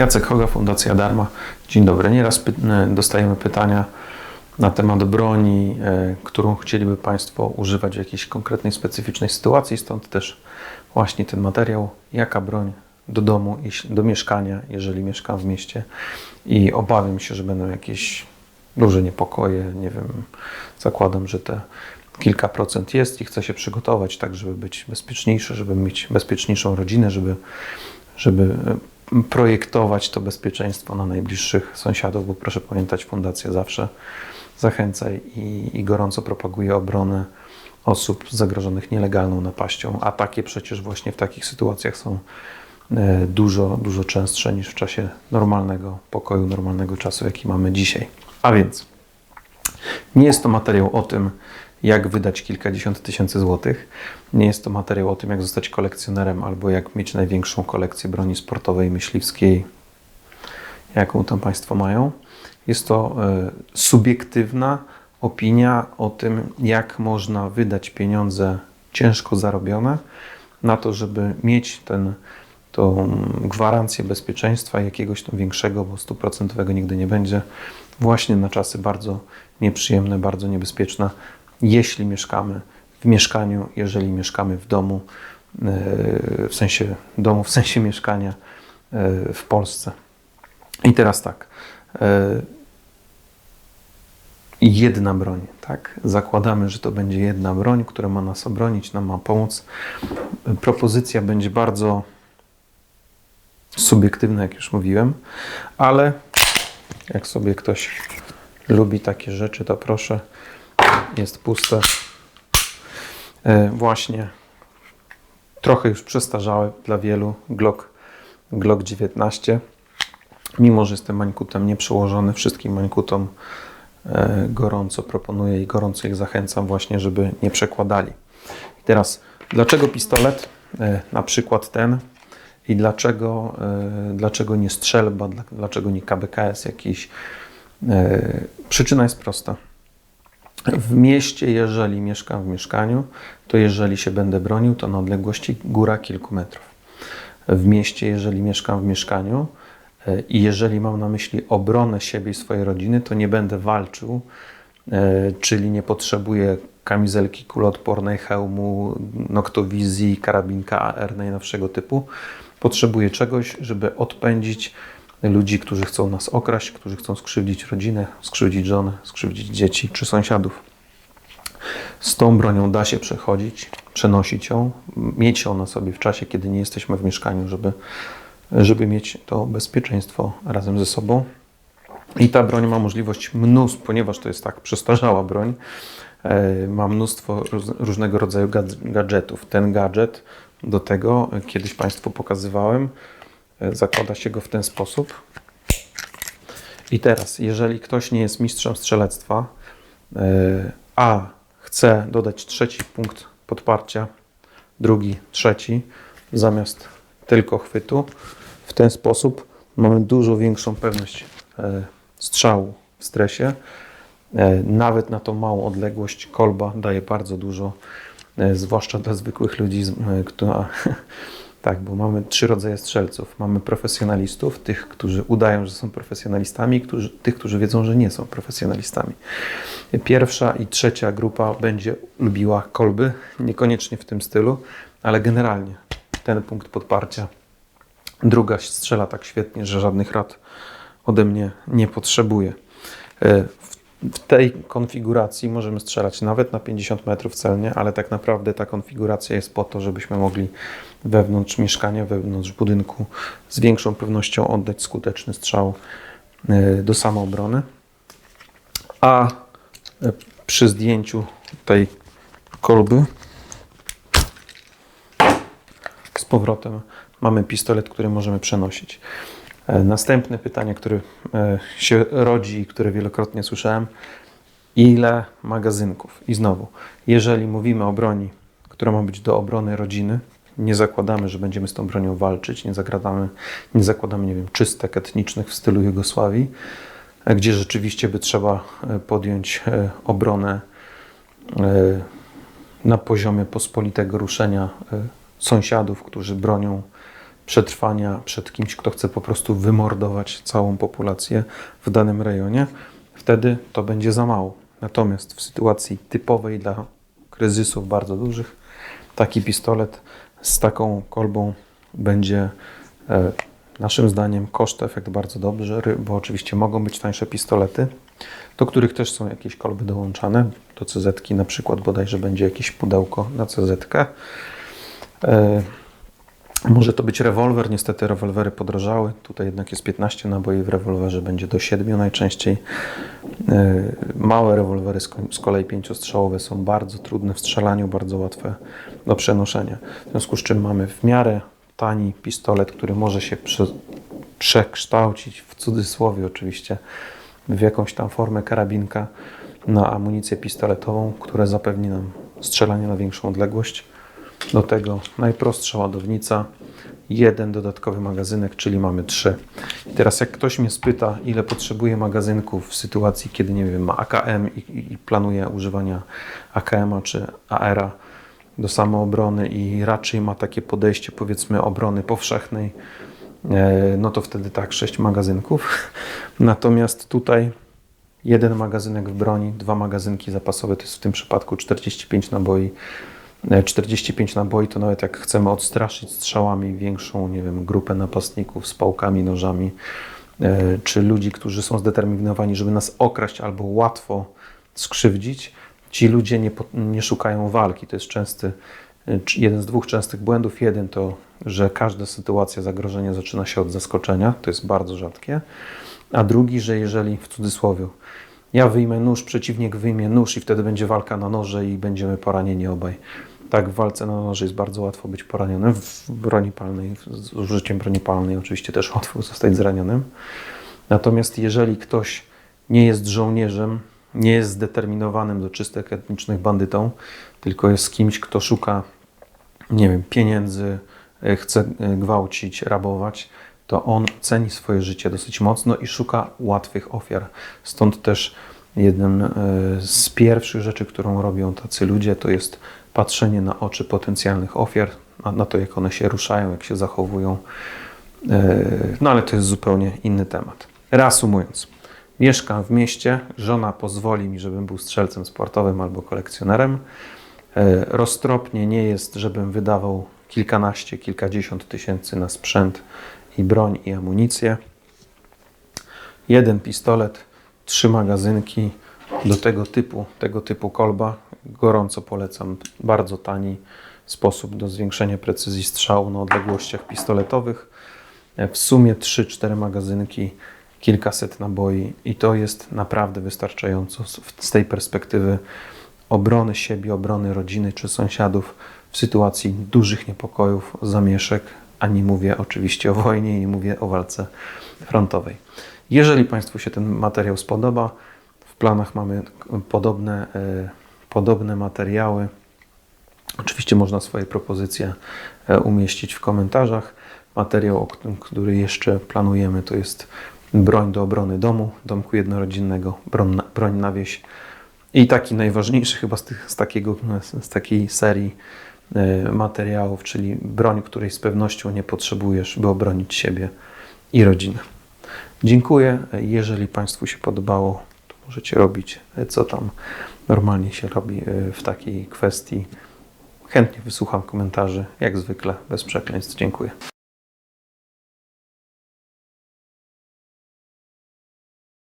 Jacek Hoga, Fundacja Darma. Dzień dobry. Nieraz py dostajemy pytania na temat broni, e, którą chcieliby Państwo używać w jakiejś konkretnej, specyficznej sytuacji, stąd też właśnie ten materiał, jaka broń do domu, do mieszkania, jeżeli mieszkam w mieście i obawiam się, że będą jakieś duże niepokoje, nie wiem, zakładam, że te kilka procent jest i chcę się przygotować tak, żeby być bezpieczniejszy, żeby mieć bezpieczniejszą rodzinę, żeby, żeby projektować to bezpieczeństwo na najbliższych sąsiadów, bo proszę pamiętać, Fundacja zawsze zachęca i, i gorąco propaguje obronę osób zagrożonych nielegalną napaścią, a takie przecież właśnie w takich sytuacjach są e, dużo, dużo częstsze niż w czasie normalnego pokoju, normalnego czasu, jaki mamy dzisiaj. A więc nie jest to materiał o tym, jak wydać kilkadziesiąt tysięcy złotych. Nie jest to materiał o tym, jak zostać kolekcjonerem albo jak mieć największą kolekcję broni sportowej, myśliwskiej, jaką tam Państwo mają. Jest to y, subiektywna opinia o tym, jak można wydać pieniądze ciężko zarobione na to, żeby mieć ten, tą gwarancję bezpieczeństwa jakiegoś tam większego, bo stuprocentowego nigdy nie będzie, właśnie na czasy bardzo nieprzyjemne, bardzo niebezpieczne, jeśli mieszkamy w mieszkaniu, jeżeli mieszkamy w domu, e, w sensie domu, w sensie mieszkania e, w Polsce. I teraz tak. E, jedna broń, tak? Zakładamy, że to będzie jedna broń, która ma nas obronić, nam ma pomóc. Propozycja będzie bardzo subiektywna, jak już mówiłem, ale jak sobie ktoś lubi takie rzeczy, to proszę jest puste. E, właśnie trochę już przestarzałe dla wielu Glock, Glock 19. Mimo, że jestem mańkutem nieprzełożony, wszystkim mańkutom e, gorąco proponuję i gorąco ich zachęcam właśnie, żeby nie przekładali. I teraz, dlaczego pistolet? E, na przykład ten. I dlaczego, dlaczego nie strzelba, dlaczego nie KBKS jakiś? Przyczyna jest prosta. W mieście, jeżeli mieszkam w mieszkaniu, to jeżeli się będę bronił, to na odległości góra kilku metrów. W mieście, jeżeli mieszkam w mieszkaniu e, i jeżeli mam na myśli obronę siebie i swojej rodziny, to nie będę walczył, e, czyli nie potrzebuję kamizelki kuloodpornej, hełmu, noktowizji, karabinka AR najnowszego typu. Potrzebuję czegoś, żeby odpędzić ludzi, którzy chcą nas okraść, którzy chcą skrzywdzić rodzinę, skrzywdzić żonę, skrzywdzić dzieci czy sąsiadów. Z tą bronią da się przechodzić, przenosić ją, mieć ją na sobie w czasie, kiedy nie jesteśmy w mieszkaniu, żeby, żeby mieć to bezpieczeństwo razem ze sobą. I ta broń ma możliwość mnóstwo, ponieważ to jest tak przestarzała broń, e, ma mnóstwo różnego rodzaju gadżetów. Ten gadżet do tego kiedyś Państwu pokazywałem. E, zakłada się go w ten sposób. I teraz, jeżeli ktoś nie jest mistrzem strzelectwa, e, a chce dodać trzeci punkt podparcia, drugi, trzeci, zamiast tylko chwytu, w ten sposób mamy dużo większą pewność e, strzału w stresie. Nawet na tą małą odległość kolba daje bardzo dużo, zwłaszcza dla zwykłych ludzi, która Tak, bo mamy trzy rodzaje strzelców. Mamy profesjonalistów, tych, którzy udają, że są profesjonalistami, którzy, tych, którzy wiedzą, że nie są profesjonalistami. Pierwsza i trzecia grupa będzie lubiła kolby, niekoniecznie w tym stylu, ale generalnie ten punkt podparcia. Druga strzela tak świetnie, że żadnych rad ode mnie nie potrzebuje. E, w tej konfiguracji możemy strzelać nawet na 50 metrów celnie, ale tak naprawdę ta konfiguracja jest po to, żebyśmy mogli wewnątrz mieszkania, wewnątrz budynku z większą pewnością oddać skuteczny strzał e, do samoobrony. A e, przy zdjęciu tej kolby z powrotem mamy pistolet, który możemy przenosić. E, następne pytanie, które się rodzi i które wielokrotnie słyszałem, ile magazynków? I znowu, jeżeli mówimy o broni, która ma być do obrony rodziny, nie zakładamy, że będziemy z tą bronią walczyć, nie zakładamy, nie zakładamy nie wiem, czystek etnicznych w stylu Jugosławii, e, gdzie rzeczywiście by trzeba e, podjąć e, obronę na poziomie pospolitego ruszenia sąsiadów, którzy bronią przetrwania przed kimś, kto chce po prostu wymordować całą populację w danym rejonie, wtedy to będzie za mało. Natomiast w sytuacji typowej dla kryzysów bardzo dużych, taki pistolet z taką kolbą będzie e, naszym zdaniem koszt-efekt bardzo dobry, bo oczywiście mogą być tańsze pistolety, do których też są jakieś kolby dołączane. Do CZ na przykład bodajże będzie jakieś pudełko na CZ. E, może to być rewolwer, niestety rewolwery podrożały. Tutaj jednak jest 15 naboi, w rewolwerze będzie do 7 najczęściej. E, Małe rewolwery z ko- z kolei pięciostrzałowe są bardzo trudne w strzelaniu, bardzo łatwe do przenoszenia. W związku z czym mamy w miarę tani pistolet, który może się prze, przekształcić, w cudzysłowie oczywiście, w jakąś tam formę karabinka na amunicję pistoletową, która zapewni nam strzelanie na większą odległość. Do tego najprostsza ładownica, jeden dodatkowy magazynek, czyli mamy trzy. I teraz jak ktoś mnie spyta, ile potrzebuje magazynków w sytuacji, kiedy nie wiem, ma AKM i, i- planuje używania AKM-a czy AR-a do samoobrony i raczej ma takie podejście powiedzmy obrony powszechnej, e, no to wtedy tak, sześć magazynków. Natomiast tutaj jeden magazynek w broni, dwa magazynki zapasowe, to jest w tym przypadku 45 naboi. E, 45 naboi to nawet jak chcemy odstraszyć strzałami większą, nie wiem, grupę napastników z pałkami, nożami, e, czy ludzi, którzy są zdeterminowani, żeby nas okraść albo łatwo skrzywdzić, ci ludzie nie, nie szukają walki. To jest częsty, e, jeden z dwóch częstych błędów. Jeden to, że każda sytuacja zagrożenia zaczyna się od zaskoczenia, to jest bardzo rzadkie. A drugi, że jeżeli w cudzysłowie ja wyjmę nóż, przeciwnik wyjmie nóż i wtedy będzie walka na noże i będziemy poranieni obaj. Tak, w walce na noże jest bardzo łatwo być poranionym. W broni palnej, z użyciem broni palnej oczywiście też łatwo zostać zranionym. Natomiast jeżeli ktoś nie jest żołnierzem, nie jest zdeterminowanym do czystek etnicznych bandytą, tylko jest kimś, kto szuka, nie wiem, pieniędzy, e, chce e, gwałcić, rabować, to on ceni swoje życie dosyć mocno i szuka łatwych ofiar. Stąd też jednym e, z pierwszych rzeczy, którą robią tacy ludzie, to jest patrzenie na oczy potencjalnych ofiar, na, to, jak one się ruszają, jak się zachowują. E, No ale to jest zupełnie inny temat. Reasumując, mieszkam w mieście, żona pozwoli mi, żebym był strzelcem sportowym albo kolekcjonerem. E, Roztropnie nie jest, żebym wydawał kilkanaście, kilkadziesiąt tysięcy na sprzęt i broń i amunicję. Jeden pistolet, trzy magazynki do tego typu, tego typu kolba. Gorąco polecam. Bardzo tani sposób do zwiększenia precyzji strzału na odległościach pistoletowych. W sumie 3-4 magazynki, kilkaset naboi i to jest naprawdę wystarczająco z tej perspektywy obrony siebie, obrony rodziny czy sąsiadów w sytuacji dużych niepokojów, zamieszek, a nie mówię oczywiście o wojnie, nie mówię o walce frontowej. Jeżeli Państwu się ten materiał spodoba, w planach mamy podobne, e, podobne materiały. Oczywiście można swoje propozycje e, umieścić w komentarzach. Materiał, który jeszcze planujemy, to jest broń do obrony domu, domku jednorodzinnego, broń na, broń na wieś. I taki najważniejszy chyba z, tych, z, takiego, z takiej serii materiałów, czyli broń, której z pewnością nie potrzebujesz, by obronić siebie i rodzinę. Dziękuję. Jeżeli Państwu się podobało, to możecie robić e, co tam normalnie się robi e, w takiej kwestii. Chętnie wysłucham komentarzy, jak zwykle, bez przekleństw. Dziękuję.